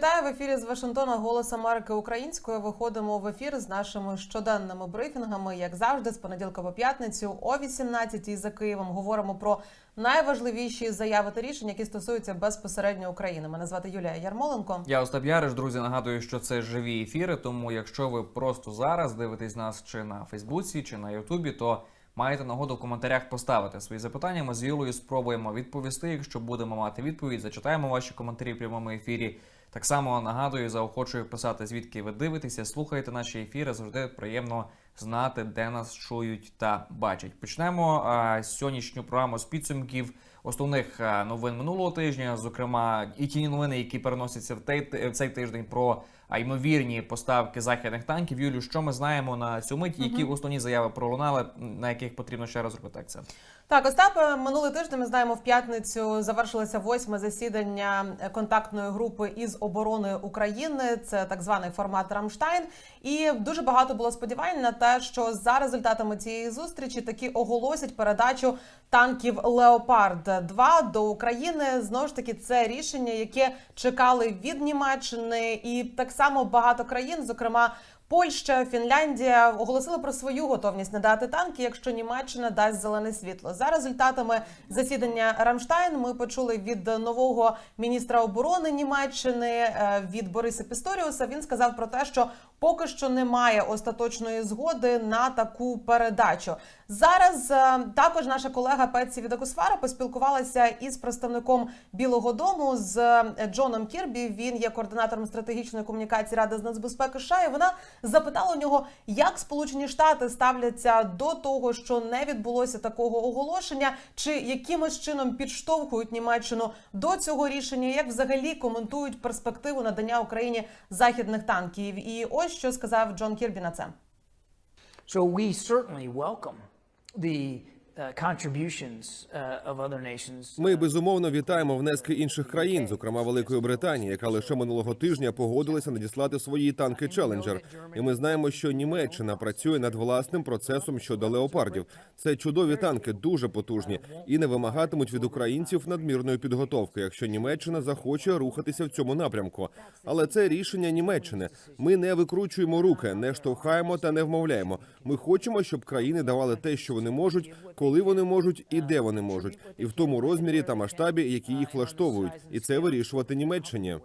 Вітаю в ефірі з Вашингтона Голос Америки українською. Виходимо в ефір з нашими щоденними брифінгами, як завжди, з понеділка по п'ятницю о 18-й за Києвом. Говоримо про найважливіші заяви та рішення, які стосуються безпосередньо України. Мене звати Юлія Ярмоленко. Я Остап Яриш, друзі. Нагадую, що це живі ефіри. Тому, якщо ви просто зараз дивитесь нас чи на Фейсбуці, чи на Ютубі, то маєте нагоду в коментарях поставити свої запитання. Ми з Юлею спробуємо відповісти. Якщо будемо мати відповідь, зачитаємо ваші коментарі в прямому ефірі. Так само нагадую, заохочую писати, звідки ви дивитеся, слухаєте наші ефіри. Завжди приємно знати, де нас чують та бачать. Почнемо а, сьогоднішню програму з підсумків основних новин минулого тижня, зокрема, і ті новини, які переносяться в цей тиждень про ймовірні поставки західних танків. Юлю, що ми знаємо на цю мить? Які основні заяви пролунали, на яких потрібно ще раз зробити акцент? Так, Остап, минулий тиждень ми знаємо в п'ятницю завершилося восьме засідання контактної групи із оборони України. Це так званий формат Рамштайн. І дуже багато було сподівань на те, що за результатами цієї зустрічі таки оголосять передачу танків Леопард 2 до України. Знову ж таки, це рішення, яке чекали від Німеччини, і так само багато країн, зокрема. Польща, Фінляндія оголосили про свою готовність надати танки, якщо Німеччина дасть зелене світло. За результатами засідання Рамштайн ми почули від нового міністра оборони Німеччини е, від Бориса Пісторіуса. Він сказав про те, що поки що немає остаточної згоди на таку передачу. Зараз е, також наша колега Петсі Відакусфара поспілкувалася із представником Білого Дому з е, Джоном Кірбі. Він є координатором стратегічної комунікації Ради з нацбезпеки США. І вона запитала у нього, як Сполучені Штати ставляться до того, що не відбулося такого оголошення, чи якимось чином підштовхують Німеччину до цього рішення, як взагалі коментують перспективу надання Україні західних танків. І ось що сказав Джон Кірбі на це. So we certainly welcome the uh, uh, nations. Ми безумовно вітаємо внески інших країн, зокрема Великої Британії, яка лише минулого тижня погодилася надіслати свої танки Челенджер. І ми знаємо, що Німеччина працює над власним процесом щодо леопардів. Це чудові танки, дуже потужні і не вимагатимуть від українців надмірної підготовки, якщо Німеччина захоче рухатися в цьому напрямку. Але це рішення Німеччини. Ми не викручуємо руки, не штовхаємо та не вмовляємо. Ми хочемо, щоб країни давали те, що вони можуть, коли вони можуть і де вони можуть, і в тому розмірі та масштабі, які їх влаштовують, і це вирішувати Німеччині.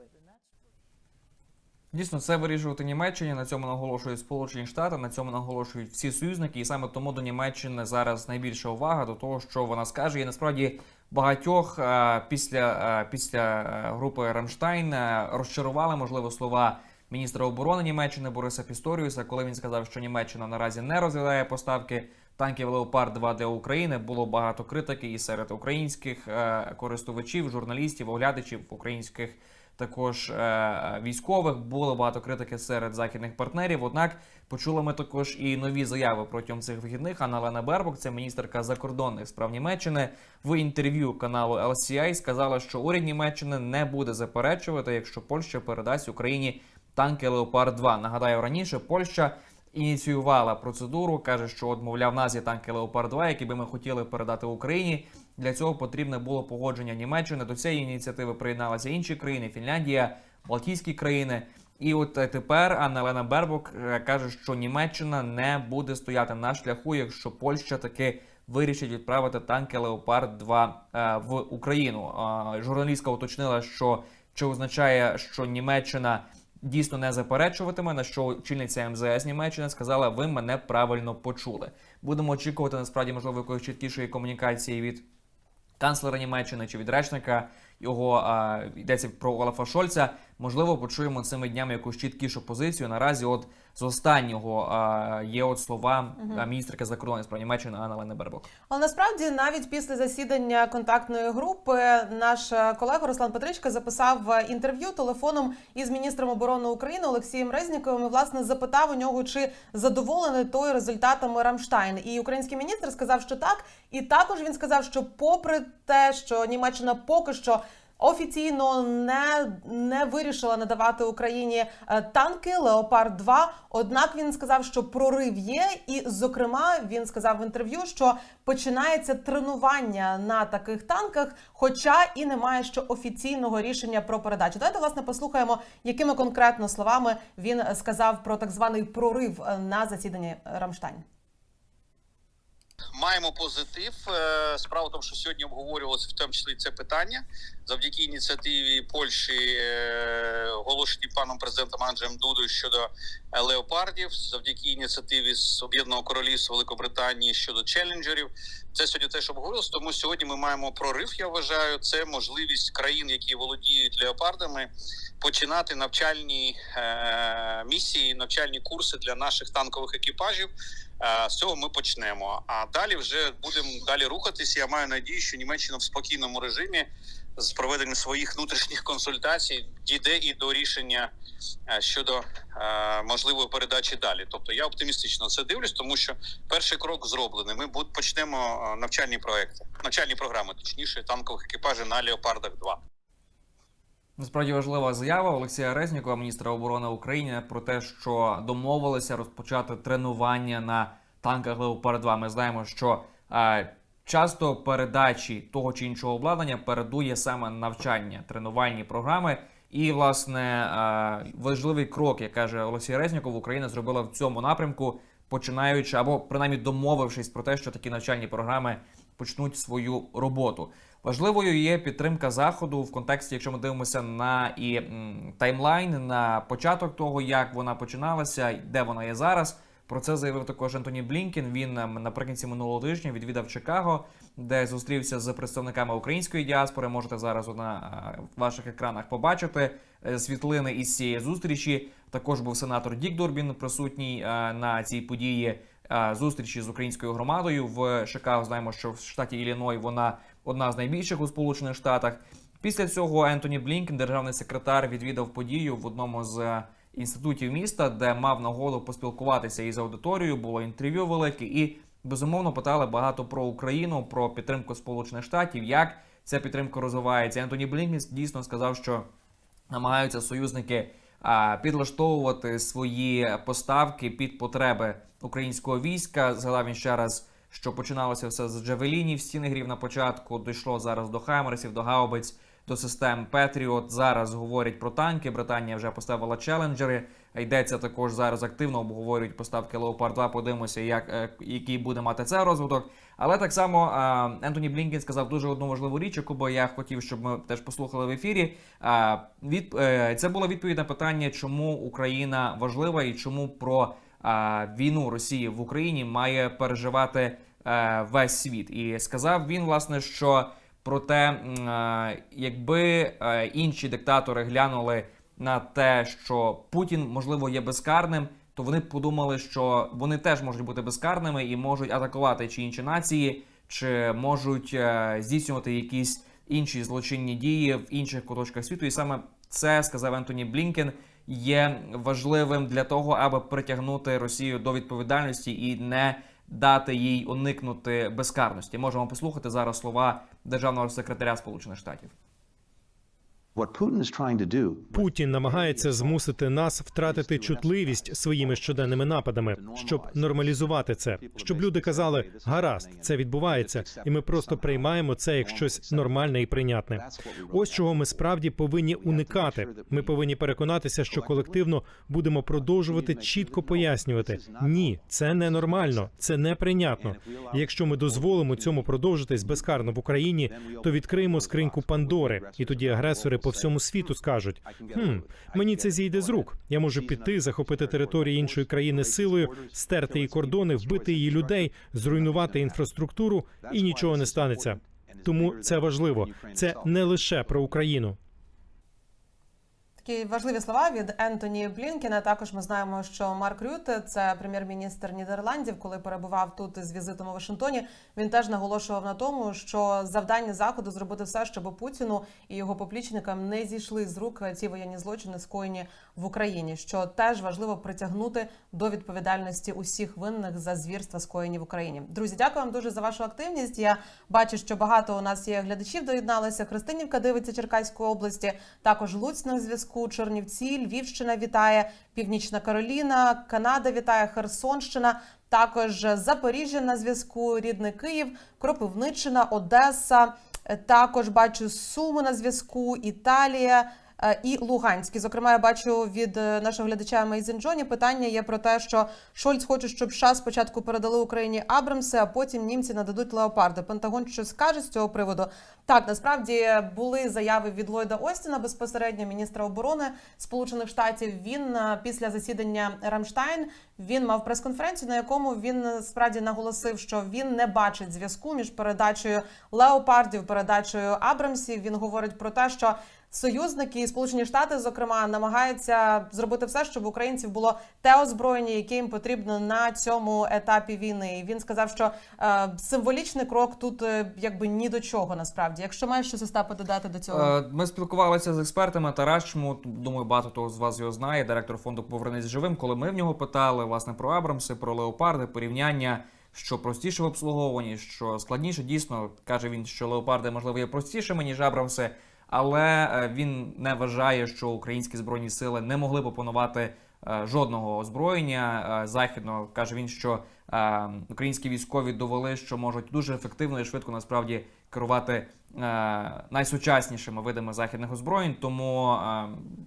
Дійсно, це вирішувати Німеччині. На цьому наголошують Сполучені Штати, на цьому наголошують всі союзники, і саме тому до Німеччини зараз найбільша увага до того, що вона скаже. І насправді багатьох е, після, е, після е, групи Рамштайн розчарували можливо слова міністра оборони Німеччини Бориса Пісторіуса, коли він сказав, що Німеччина наразі не розглядає поставки. Танків Леопард 2 для України було багато критики і серед українських е, користувачів, журналістів, оглядачів українських також е, військових. Було багато критики серед західних партнерів. Однак почули ми також і нові заяви протягом цих вихідних. Анна Лена Бербок, це міністерка закордонних справ Німеччини, в інтерв'ю каналу LCI сказала, що уряд Німеччини не буде заперечувати, якщо Польща передасть Україні танки Леопард 2 Нагадаю, раніше Польща. Ініціювала процедуру, каже, що от, мовляв, нас є танки Леопард 2 які би ми хотіли передати Україні. Для цього потрібне було погодження Німеччини. До цієї ініціативи приєдналися інші країни: Фінляндія, Балтійські країни. І от е, тепер Анна Лена Бербок е, каже, що Німеччина не буде стояти на шляху, якщо Польща таки вирішить відправити танки Леопард 2 е, в Україну. Журналістка уточнила, що чи означає, що Німеччина дійсно не заперечуватиме, на що очільниця МЗС Німеччини сказала: ви мене правильно почули. Будемо очікувати насправді можливо якоїсь чіткішої комунікації від канцлера Німеччини чи від речника його а, йдеться про Олафа Шольца. Можливо, почуємо цими днями якусь чіткішу позицію. Наразі, от з останнього а, є от слова а, міністерки закордонних справ Німеччини Анна Лена Бербок. Але насправді навіть після засідання контактної групи наш е, колега Руслан Петричка записав е, інтерв'ю телефоном із міністром оборони України Олексієм Резніковим. І власне запитав у нього, чи задоволений той результатами Рамштайн. І український міністр сказав, що так. І також він сказав, що попри те, що Німеччина поки що офіційно не, не вирішила надавати Україні е, танки Леопард 2 Однак він сказав, що прорив є, і зокрема він сказав в інтерв'ю, що починається тренування на таких танках, хоча і немає ще офіційного рішення про передачу. Давайте власне послухаємо, якими конкретно словами він сказав про так званий прорив е, на засіданні Рамштайн. Маємо позитив. Е, Справа в тому, що сьогодні обговорювалося в тому числі це питання завдяки ініціативі Польщі, е, оголошеній паном президентом Анджеєм Дудою щодо е, леопардів, завдяки ініціативі з Об'єднаного Королівства Великобританії щодо челенджерів. Це сьогодні теж обговорювалося. Тому сьогодні ми маємо прорив. Я вважаю, це можливість країн, які володіють леопардами, починати навчальні е, місії, навчальні курси для наших танкових екіпажів. З цього ми почнемо. А далі вже будемо далі рухатися. Я маю надію, що Німеччина в спокійному режимі з проведенням своїх внутрішніх консультацій дійде і до рішення е, щодо е, можливої передачі далі. Тобто я оптимістично це дивлюсь, тому що перший крок зроблений. Ми почнемо е, навчальні проекти, навчальні програми, точніше танкових екіпажів на Леопардах 2 Насправді важлива заява Олексія Резнікова, міністра оборони України, про те, що домовилися розпочати тренування на танках Леопард 2. Ми знаємо, що часто передачі того чи іншого обладнання передує саме навчання, тренувальні програми. І власне е, важливий крок, як каже Олексій Резніков, Україна зробила в цьому напрямку, починаючи або принаймні домовившись про те, що такі навчальні програми почнуть свою роботу. Важливою є підтримка заходу в контексті, якщо ми дивимося на і таймлайн, на початок того, як вона починалася, де вона є зараз. Про це заявив також Антоні Блінкін. Він ем, наприкінці минулого тижня відвідав Чикаго, де зустрівся з представниками української діаспори. Можете зараз на е, ваших екранах побачити е, світлини із цієї зустрічі. Також був сенатор Дік Дурбін присутній е, на цій події зустрічі з українською громадою в Чикаго. Знаємо, що в штаті Ілліной вона одна з найбільших у Сполучених Штатах. Після цього Ентоні Блінкен, державний секретар, відвідав подію в одному з інститутів міста, де мав нагоду поспілкуватися із аудиторією. Було інтерв'ю велике, і безумовно питали багато про Україну, про підтримку Сполучених Штатів, як ця підтримка розвивається. Ентоні Блінкен дійсно сказав, що намагаються союзники підлаштовувати свої поставки під потреби українського війська. Згадав він ще раз, що починалося все з Джавелінів, стіни грів на початку. Дійшло зараз до Хаймерсів, до гаубиць, до систем Петріот. Зараз говорять про танки. Британія вже поставила челенджери. Йдеться також зараз активно обговорюють поставки Леопард 2. Подивимося, як е, який буде мати це розвиток. Але так само Ентоні Блінкен сказав дуже одну важливу річ, яку би я хотів, щоб ми теж послухали в ефірі. А, від, е, це була відповідь на питання, чому Україна важлива і чому про війну Росії в Україні має переживати е, весь світ. І сказав він, власне, що про те, м, е, якби е, інші диктатори глянули на те, що Путін можливо є безкарним, то вони б подумали, що вони теж можуть бути безкарними і можуть атакувати чи інші нації, чи можуть е, здійснювати якісь інші злочинні дії в інших куточках світу. І саме це сказав Ентоні Блінкен. Є важливим для того, аби притягнути Росію до відповідальності і не дати їй уникнути безкарності. Можемо послухати зараз слова державного секретаря Сполучених Штатів. Путін намагається змусити нас втратити чутливість своїми щоденними нападами, щоб нормалізувати це, щоб люди казали гаразд, це відбувається, і ми просто приймаємо це як щось нормальне і прийнятне. Ось чого ми справді повинні уникати. Ми повинні переконатися, що колективно будемо продовжувати чітко пояснювати: ні, це не нормально, це неприйнятно. І Якщо ми дозволимо цьому продовжитись безкарно в Україні, то відкриємо скриньку Пандори, і тоді агресори по всьому світу скажуть: хм, мені це зійде з рук. Я можу піти, захопити територію іншої країни силою, стерти її кордони, вбити її людей, зруйнувати інфраструктуру, і нічого не станеться. Тому це важливо. Це не лише про Україну. Такі важливі слова від Ентоні Блінкена. Також ми знаємо, що Марк Рюте, це прем'єр-міністр Нідерландів, коли перебував тут з візитом у Вашингтоні. Він теж наголошував на тому, що завдання заходу зробити все, щоб Путіну і його поплічникам не зійшли з рук ці воєнні злочини, скоєні в Україні. Що теж важливо притягнути до відповідальності усіх винних за звірства, скоєні в Україні. Друзі, дякую вам дуже за вашу активність. Я бачу, що багато у нас є глядачів. Доєдналися. Христинівка дивиться Черкаської області. Також Луць на зв'язку, Чернівці, Львівщина вітає, Північна Кароліна, Канада вітає, Херсонщина. Також Запоріжжя на зв'язку, рідний Київ, Кропивниччина, Одеса. Е, Також бачу Суми на зв'язку, Італія. Е, І Луганськ. І, Зокрема, я бачу від е, нашого глядача Мейзен Джоні питання є про те, що Шольц хоче, щоб США спочатку передали Україні Абрамси, а потім німці нададуть леопарди. Пентагон що скаже з цього приводу? Так, насправді були заяви від Ллойда Остіна, безпосередньо міністра оборони Сполучених Штатів. Він е, після засідання Рамштайн він мав прес-конференцію, на якому він справді наголосив, що він не бачить зв'язку між передачею леопардів, передачею Абрамсів. Він говорить про те, що союзники і Сполучені Штати, зокрема, намагаються зробити все, щоб українців було те озброєння, яке їм потрібно на цьому етапі війни. І він сказав, що е, символічний крок тут е, якби ні до чого насправді. Якщо маєш щось Остапа додати до цього. Е, Ми спілкувалися з експертами. Тарас Чмут, думаю, багато хто з вас його знає. Директор фонду Повернись живим. Коли ми в нього питали власне про Абрамси, про леопарди, порівняння, що простіше в обслуговуванні, що складніше, дійсно каже він, що леопарди можливо є простішими ніж Абрамси. Але е, він не вважає, що українські збройні сили не могли б опанувати е, жодного озброєння е, західного. каже він, що українські військові довели, що можуть дуже ефективно і швидко насправді керувати найсучаснішими видами західних озброєнь. Тому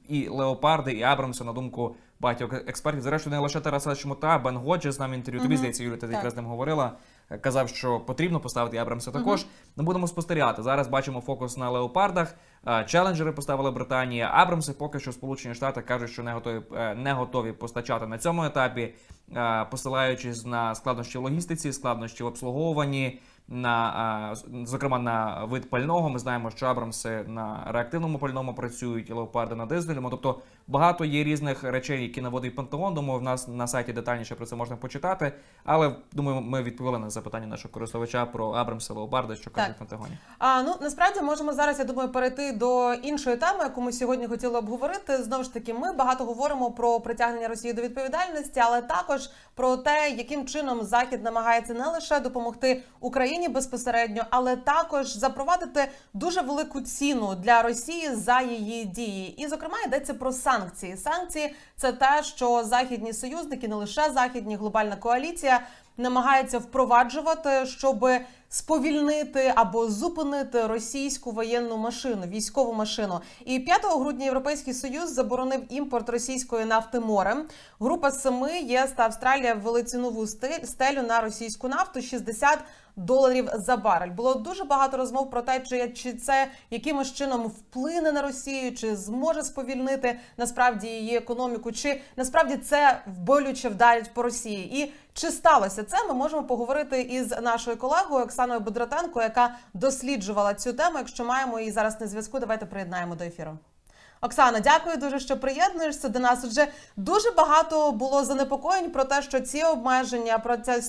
і леопарди, і Абрамси, на думку багатьох експертів, зрештою не лише Тараса Чмута, Бен Годжес нам інтерв'ю. Тобі здається, Юля, ти якраз з ним говорила. Казав, що потрібно поставити Абрамса також. Ми будемо спостерігати. Зараз бачимо фокус на леопардах. Е, Челенджери поставила Британія. Абрамси поки що Сполучені Штати кажуть, що не готові е, не готові постачати на цьому етапі, е, посилаючись на складнощі в логістиці, складнощі в обслуговуванні. На зокрема на вид пального. Ми знаємо, що Абрамси на реактивному пальному працюють, і леопарди на дизельному. Тобто багато є різних речей, які наводить Пентагон. Думаю, в нас на сайті детальніше про це можна почитати. Але думаю, ми відповіли на запитання нашого користувача про Абрамси, леопарди, що кажуть в Пентагоні. А ну насправді можемо зараз, я думаю, перейти до іншої теми, яку ми сьогодні хотіли обговорити. Знову ж таки, ми багато говоримо про притягнення Росії до відповідальності, але також про те, яким чином Захід намагається не лише допомогти Україні безпосередньо, але також запровадити дуже велику ціну для Росії за її дії. І зокрема йдеться про санкції. Санкції це те, що західні союзники, не лише західні, глобальна коаліція намагається впроваджувати, щоб сповільнити або зупинити російську воєнну машину, військову машину. І 5 грудня Європейський Союз заборонив імпорт російської нафти морем. Група семи ЄС та Австралія ввели цінову стелю на російську нафту 60 доларів за барель. Було дуже багато розмов про те, чи, чи це якимось чином вплине на Росію, чи зможе сповільнити насправді її економіку, чи насправді це болюче вдарить по Росії. І чи сталося це? Ми можемо поговорити із нашою колегою Оксаною Бодратенко, яка досліджувала цю тему. Якщо маємо її зараз на зв'язку, давайте приєднаємо до ефіру. Оксана, дякую дуже, що приєднуєшся до нас. Отже, дуже багато було занепокоєнь про те, що ці обмеження, про ця,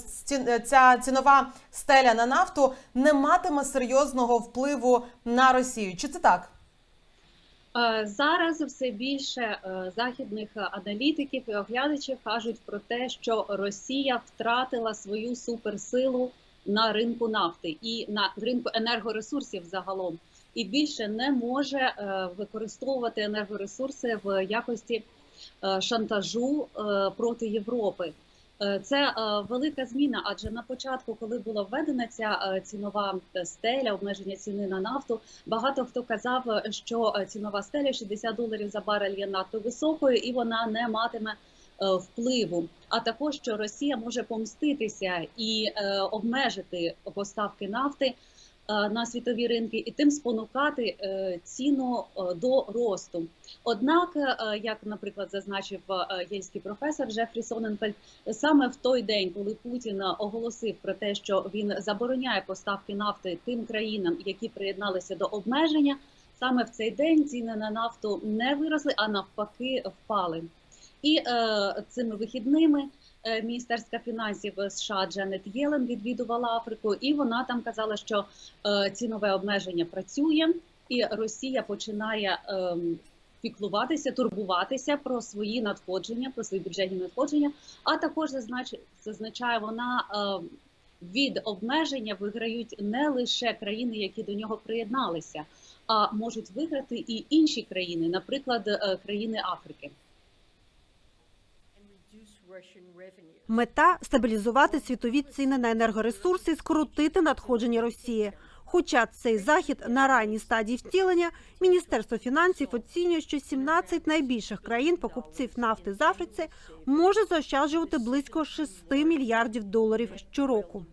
ця цінова стеля на нафту не матиме серйозного впливу на Росію. Чи це так? Е, Зараз все більше е, західних аналітиків і оглядачів кажуть про те, що Росія втратила свою суперсилу на ринку нафти і на ринку енергоресурсів загалом, і більше не може е, використовувати енергоресурси в якості е, шантажу е, проти Європи. Це велика зміна, адже на початку, коли була введена ця цінова стеля, обмеження ціни на нафту, багато хто казав, що цінова стеля 60 доларів за барель є надто високою і вона не матиме впливу. А також що Росія може помститися і обмежити поставки нафти на світові ринки, і тим спонукати е, ціну е, до росту. Однак, е, як, наприклад, зазначив е, єльський професор Джефрі Соненфельд, саме в той день, коли Путін оголосив про те, що він забороняє поставки нафти тим країнам, які приєдналися до обмеження, саме в цей день ціни на нафту не виросли, а навпаки впали. І е, цими вихідними е, міністерська фінансів США Дженет Єлен відвідувала Африку, і вона там казала, що е, цінове обмеження працює, і Росія починає. Е, Піклуватися, турбуватися про свої надходження, про свої бюджетні надходження, а також зазнач... зазначає вона е, від обмеження виграють не лише країни, які до нього приєдналися, а можуть виграти і інші країни, наприклад, е, країни Африки. Мета стабілізувати світові ціни на енергоресурси і скоротити надходження Росії. Хоча цей захід на ранній стадії втілення, Міністерство фінансів оцінює, що 17 найбільших країн покупців нафти з Африці може заощаджувати близько 6 мільярдів доларів щороку.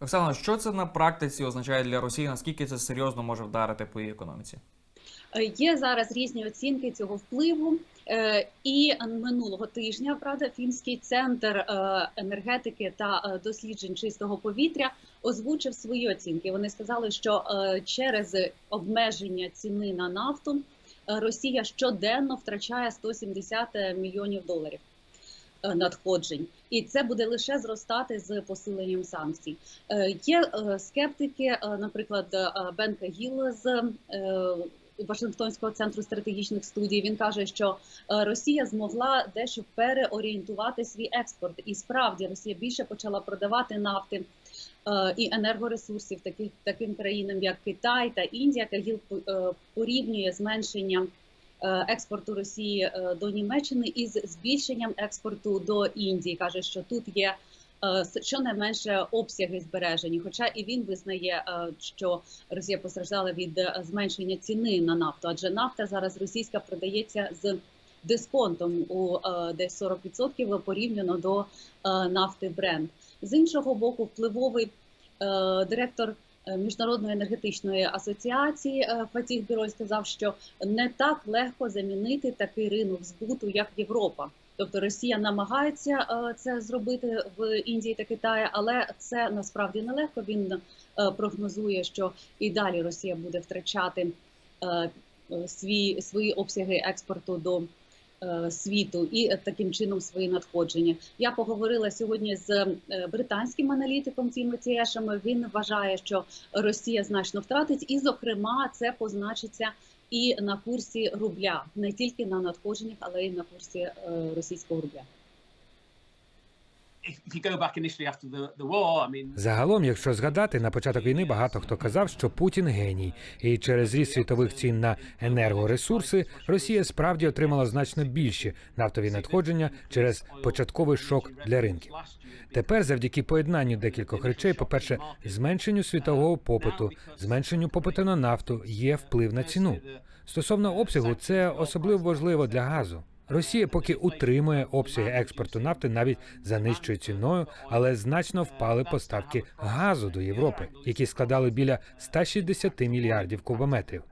Оксано, що це на практиці означає для Росії? Наскільки це серйозно може вдарити по її економіці? Е, Є зараз різні оцінки цього впливу. Е, І минулого тижня правда фінський центр е, енергетики та досліджень чистого повітря озвучив свої оцінки. Вони сказали, що через обмеження ціни на нафту Росія щоденно втрачає 170 мільйонів доларів надходжень, і це буде лише зростати з посиленням санкцій. Є скептики, наприклад, е, Бен Кагіл з Вашингтонського центру стратегічних студій. Він каже, що е, Росія змогла дещо переорієнтувати свій експорт, і справді Росія більше почала продавати нафти е, і енергоресурсів таких таким країнам, як Китай та Індія. Кагіл е, порівнює зменшення експорту Росії до Німеччини із збільшенням експорту до Індії. каже, що тут є щонайменше обсяги збережені. Хоча і він визнає, е, що Росія постраждала від е, зменшення ціни на нафту, адже нафта зараз російська продається з дисконтом у е, десь 40% порівняно до е, нафти Бренд. З іншого боку, впливовий е, директор е, міжнародної енергетичної асоціації е, Фатіх Біроль сказав, що не так легко замінити такий ринок збуту, як Європа. Тобто Росія намагається е, це зробити в Індії та Китаї, але це насправді нелегко. Він е, прогнозує, що і далі Росія буде втрачати е, свій свої обсяги експорту до світу і таким чином свої надходження. Я поговорила сьогодні з британським аналітиком Тімоті Тієшем. Він вважає, що Росія значно втратить, і зокрема це позначиться і на курсі рубля, не тільки на надходженнях, але й на курсі е, російського рубля. Загалом, якщо згадати, на початок війни багато хто казав, що Путін геній, і через ріст світових цін на енергоресурси Росія справді отримала значно більші нафтові надходження через початковий шок для ринків. Тепер, завдяки поєднанню декількох речей, по-перше, зменшенню світового попиту, зменшенню попиту на нафту є вплив на ціну. Стосовно обсягу, це особливо важливо для газу. Росія поки утримує обсяги експорту нафти навіть за нижчою ціною, але значно впали поставки газу до Європи, які складали біля 160 мільярдів кубометрів.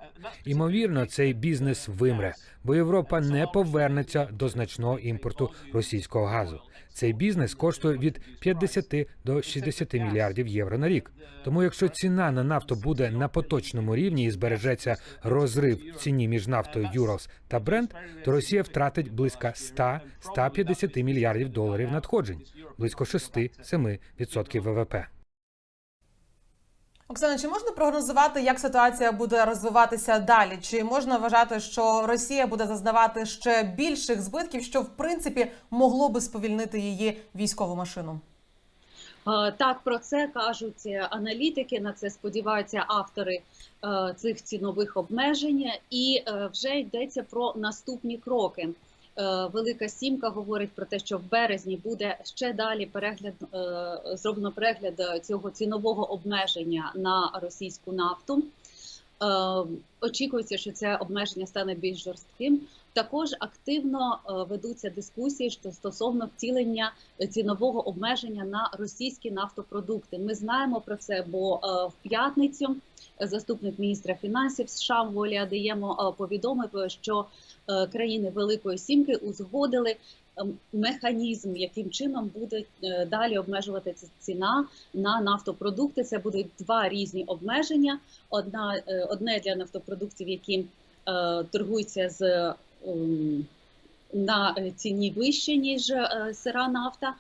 Імовірно, цей бізнес вимре, бо Європа не повернеться до значного імпорту російського газу. Цей бізнес коштує від 50 до 60 мільярдів євро на рік. Тому, якщо ціна на нафту буде на поточному рівні і збережеться розрив в ціні між нафтою Юралс та Брент, то Росія втратить близько 100-150 мільярдів доларів надходжень, близько 6-7% ВВП. Оксана, чи можна прогнозувати, як ситуація буде розвиватися далі? Чи можна вважати, що Росія буде зазнавати ще більших збитків, що в принципі могло би сповільнити її військову машину? Е, Так, про це кажуть аналітики. На це сподіваються автори е, цих цінових обмежень, і е, вже йдеться про наступні кроки. Е, Велика сімка говорить про те, що в березні буде ще далі перегляд е, зроблено перегляд е, цього цінового обмеження на російську нафту. Очікується, що це обмеження стане більш жорстким. Також активно ведуться дискусії що стосовно втілення цінового обмеження на російські нафтопродукти. Ми знаємо про це, бо в п'ятницю заступник міністра фінансів США Волі Адеємо повідомив, що країни Великої Сімки узгодили. ем, механізм, яким чином буде е, далі обмежувати ця ціна на нафтопродукти. Це будуть два різні обмеження. Одна е, одне для нафтопродуктів, які е, торгуються з ем, на е, ціні вище ніж е, сира нафта,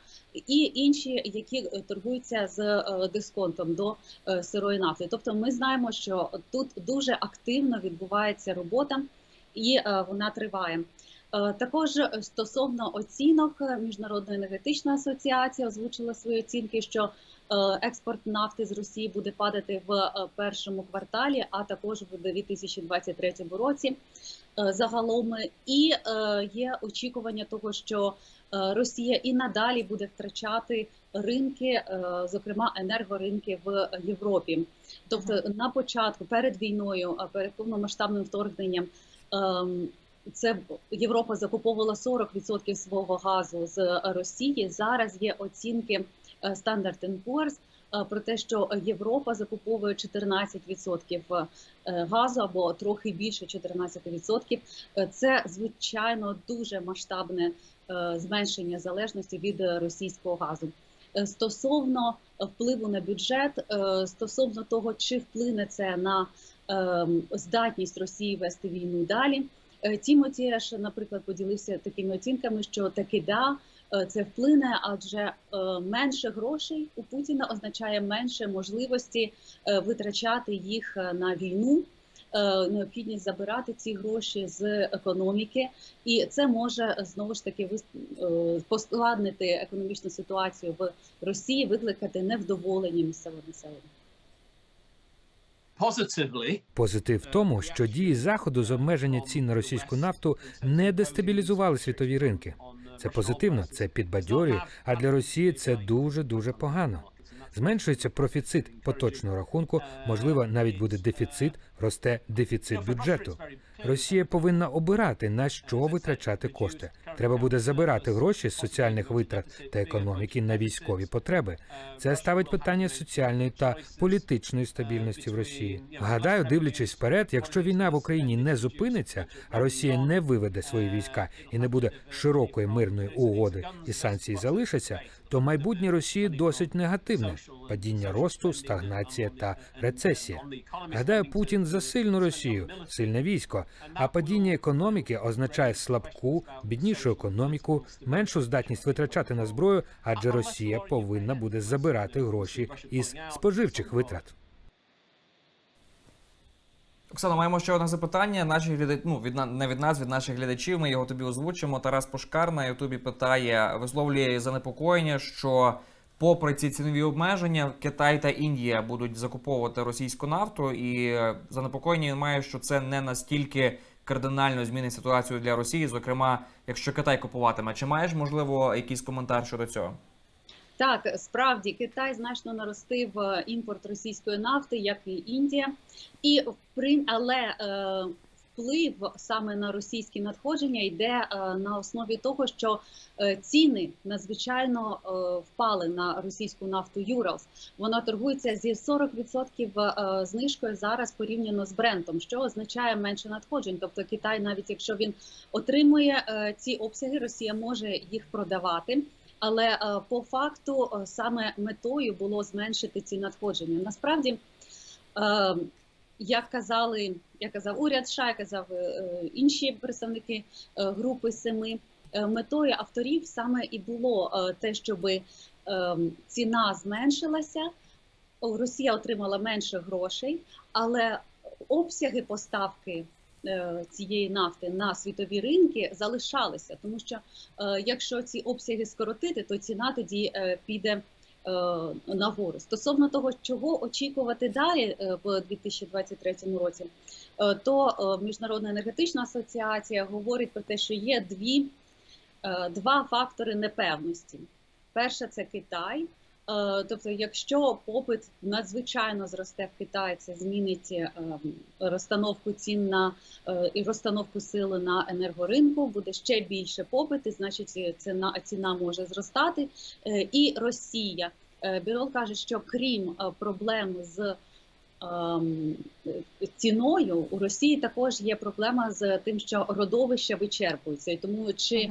і інші, які е, торгуються з е, дисконтом до е, сирої нафти. Тобто, ми знаємо, що тут дуже активно відбувається робота, і е, вона триває. Е, Також стосовно оцінок, е, Міжнародна енергетична асоціація озвучила свої оцінки, що е, експорт нафти з Росії буде падати в е, першому кварталі, а також в 2023 році. Е, Загалом і е, є очікування того, що е, Росія і надалі буде втрачати ринки, е, зокрема енергоринки в Європі. Тобто на початку перед війною, перед повномасштабним вторгненням. Ем, це Європа закуповувала 40% свого газу з Росії. Зараз є оцінки е, Standard Poor's е, про те, що Європа закуповує 14% е, газу або трохи більше 14%. Е, Це звичайно дуже масштабне е, зменшення залежності від е, російського газу. Е, Стосовно впливу на бюджет, е, стосовно того, чи вплине це на здатність Росії вести війну далі. Е, Тімоті ж, наприклад, поділився такими оцінками, що таки да, е, це вплине, адже е, менше грошей у Путіна означає менше можливості витрачати їх на війну. Необхідність забирати ці гроші з економіки, і це може знову ж таки поскладнити економічну ситуацію в Росії, викликати невдоволення місцевого населення. Позитив в тому, що дії заходу з обмеження цін на російську нафту не дестабілізували світові ринки. Це позитивно, це підбадьорює, а для Росії це дуже дуже погано. Зменшується профіцит поточного рахунку, можливо, навіть буде дефіцит, росте дефіцит бюджету. Росія повинна обирати на що витрачати кошти. Треба буде забирати гроші з соціальних витрат та економіки на військові потреби. Це ставить питання соціальної та політичної стабільності в Росії. Гадаю, дивлячись вперед, якщо війна в Україні не зупиниться, а Росія не виведе свої війська і не буде широкої мирної угоди, і санкції залишаться, то майбутнє Росії досить негативне: падіння росту, стагнація та рецесія. Гадаю, Путін за сильну Росію, сильне військо. А падіння економіки означає слабку, біднішу економіку, меншу здатність витрачати на зброю, адже Росія повинна буде забирати гроші із споживчих витрат. Оксана, маємо ще одне запитання. Наші гляда... ну, від не від нас, від наших глядачів. Ми його тобі озвучимо. Тарас Пошкар на Ютубі питає, висловлює занепокоєння, що попри ці цінові обмеження, Китай та Індія будуть закуповувати російську нафту, і е, занепокоєння він має, що це не настільки кардинально змінить ситуацію для Росії, зокрема, якщо Китай купуватиме. Чи маєш можливо якийсь коментар щодо цього? Так, справді Китай значно наростив е, імпорт російської нафти, як і Індія, і але е, вплив саме на російські надходження йде е, на основі того, що ціни надзвичайно впали на російську нафту Юралс. Вона торгується зі 40% е, знижкою зараз порівняно з брендом, що означає менше надходжень. Тобто Китай, навіть якщо він отримує ці обсяги, Росія може їх продавати. Але е, по факту е, саме метою було зменшити ці надходження. Насправді, е, як казали, як казав уряд США, казав інші представники групи семи, метою авторів саме і було те, щоб ціна зменшилася. Росія отримала менше грошей, але обсяги поставки цієї нафти на світові ринки залишалися, тому що е, якщо ці обсяги скоротити, то ціна тоді е, піде е, нагору. Стосовно того, чого очікувати далі е, в 2023 році, е, то е, Міжнародна енергетична асоціація говорить про те, що є дві, е, два фактори непевності. Перше це Китай. Е, Тобто, якщо попит надзвичайно зросте в Китаї, це змінить е, розстановку цін на е, і розстановку сили на енергоринку, буде ще більше попит, і значить ціна ціна може зростати. І Росія Бірол каже, що крім проблем з ем, ціною у Росії також є проблема з тим, що родовища вичерпуються, і тому чи е,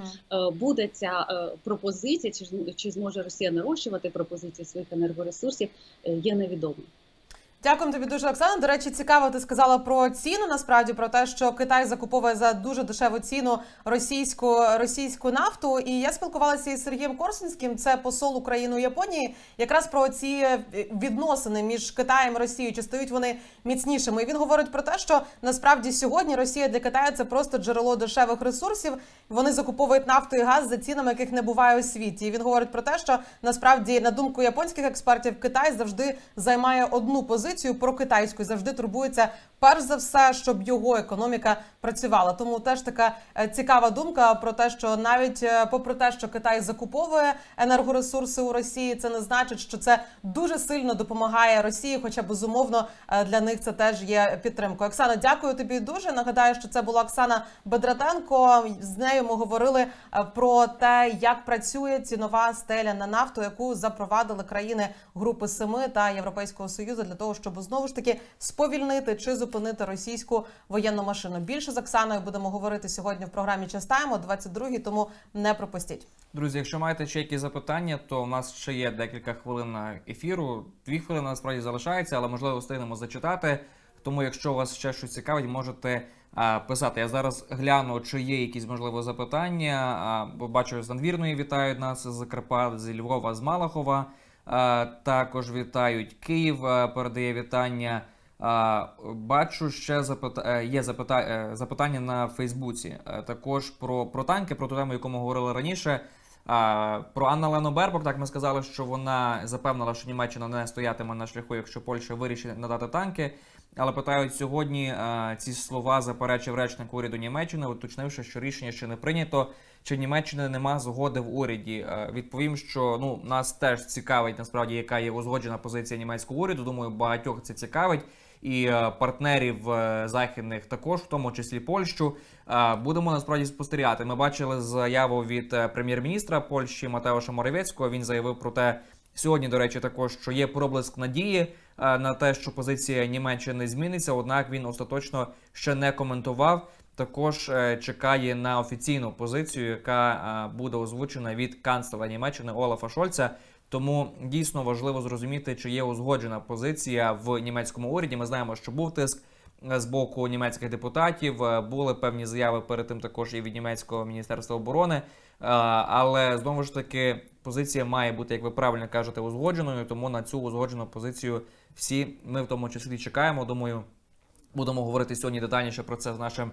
буде ця е, пропозиція, чи, чи зможе Росія нарощувати пропозиції своїх енергоресурсів, е, є невідомо. Дякую тобі дуже, Оксана. До речі, цікаво, ти сказала про ціну. Насправді про те, що Китай закуповує за дуже дешеву ціну російську російську нафту. І я спілкувалася із Сергієм Корсунським, це посол України у Японії, якраз про ці е, відносини між Китаєм і Росією. Чи стають вони міцнішими? І він говорить про те, що насправді сьогодні Росія для Китаю це просто джерело дешевих ресурсів. Вони закуповують нафту і газ за цінами, яких не буває у світі. І він говорить про те, що насправді, на думку японських експертів, Китай завжди займає одну позицію про китайську завжди турбується перш за все, щоб його економіка працювала. Тому теж така е, цікава думка про те, що навіть е, попри те, що Китай закуповує енергоресурси у Росії, це не значить, що це дуже сильно допомагає Росії. Хоча безумовно е, для них це теж є підтримкою. Оксана, дякую тобі дуже. Нагадаю, що це була Оксана Бедратенко. З нею ми говорили про те, як працює цінова стеля на нафту, яку запровадили країни Групи Семи та Європейського союзу для того, щоб знову ж таки сповільнити чи зупинити російську воєнну машину. Більше з Оксаною будемо говорити сьогодні в програмі Частаємо 22 тому не пропустіть. Друзі, якщо маєте ще якісь запитання, то у нас ще є декілька хвилин на ефіру. Дві хвилини насправді залишається, але можливо встигнемо зачитати. Тому, якщо вас ще щось цікавить, можете а, писати. Я зараз гляну, чи є якісь можливо запитання. А, бо бачу, з надвірної вітають нас з Закарпат, з Львова, з Малахова. Також вітають Київ, передає вітання. Бачу, ще запита... е, є запита... е, запитання на Фейсбуці. Е, Також про, про танки, про ту тему, яку ми говорили раніше. Про Анна Лену Бербок, так ми сказали, що вона запевнила, що Німеччина не стоятиме на шляху, якщо Польща вирішить надати танки. Але питають сьогодні а, ці слова заперечив речник уряду Німеччини, уточнивши, що рішення ще не прийнято. Чи Німеччини нема згоди в уряді? Е, Відповім, що ну нас теж цікавить насправді, яка є узгоджена позиція німецького уряду. Думаю, багатьох це цікавить. І е, партнерів е, західних також, в тому числі Польщу, будемо насправді спостерігати. Ми бачили заяву від прем'єр-міністра Польщі Матеуша Моровецького. Він заявив про те сьогодні, до речі, також що є проблиск надії на те, що позиція Німеччини зміниться. Однак він остаточно ще не коментував. Також е, чекає на офіційну позицію, яка е, буде озвучена від канцлера Німеччини Олафа Шольца. Тому дійсно важливо зрозуміти, чи є узгоджена позиція в німецькому уряді. Ми знаємо, що був тиск е, Е, з боку німецьких депутатів. Е, були певні заяви перед тим також і від німецького міністерства оборони. Е, але знову ж таки позиція має бути, як ви правильно кажете, узгодженою. Тому на цю узгоджену позицію всі ми в тому числі чекаємо. Думаю, будемо говорити сьогодні детальніше про це з нашим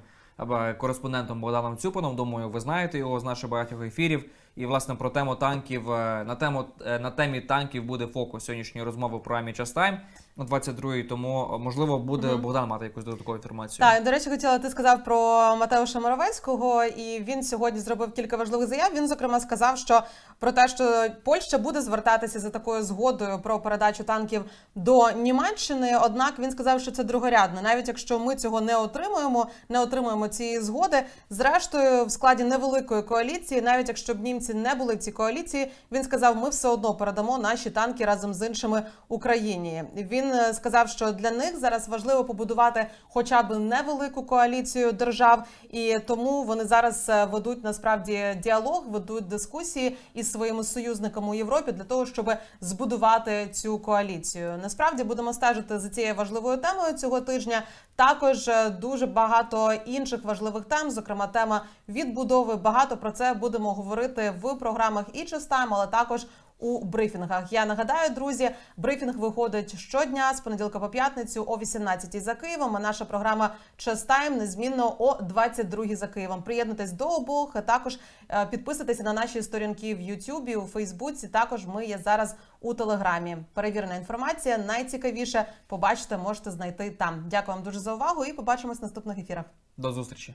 кореспондентом Богданом Цюпаном. Думаю, ви знаєте його з наших багатьох ефірів. І власне про тему танків на тему на темі танків буде фокус сьогоднішньої розмови про Амі Частайм. 22-ї, тому е, можливо буде угу. Богдан мати якусь додаткову інформацію. Так, до речі, хотіла ти сказав про Матеуша Моровецького, і він сьогодні зробив кілька важливих заяв. Він зокрема сказав, що про те, що Польща буде звертатися за такою згодою про передачу танків до Німеччини. Однак він сказав, що це другорядно. Навіть якщо ми цього не отримуємо, не отримуємо цієї згоди. Зрештою, в складі невеликої коаліції, навіть якщо б німці не були в цій коаліції, він сказав: ми все одно передамо наші танки разом з іншими Україні. Він е, сказав, що для них зараз важливо побудувати хоча б невелику коаліцію держав, і тому вони зараз е, ведуть насправді діалог, ведуть дискусії із своїми союзниками у Європі для того, щоб збудувати цю коаліцію. Насправді будемо стежити за цією важливою темою цього тижня. Також е, дуже багато інших важливих тем, зокрема тема відбудови. Багато про це будемо говорити в програмах і частаємо, але також у брифінгах. Я нагадаю, друзі, брифінг виходить щодня з понеділка по п'ятницю о 18 за Києвом. А наша програма Час Тайм незмінно о 22 за Києвом. Приєднуйтесь до обох. а Також е, підписуйтесь на наші сторінки в Ютубі, у Фейсбуці. Також ми є зараз у Телеграмі. Перевірена інформація. Найцікавіше побачите, можете знайти там. Дякую вам дуже за увагу і побачимось в наступних ефірах. До зустрічі.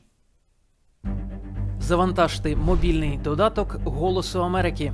Завантажте мобільний додаток Голосу Америки.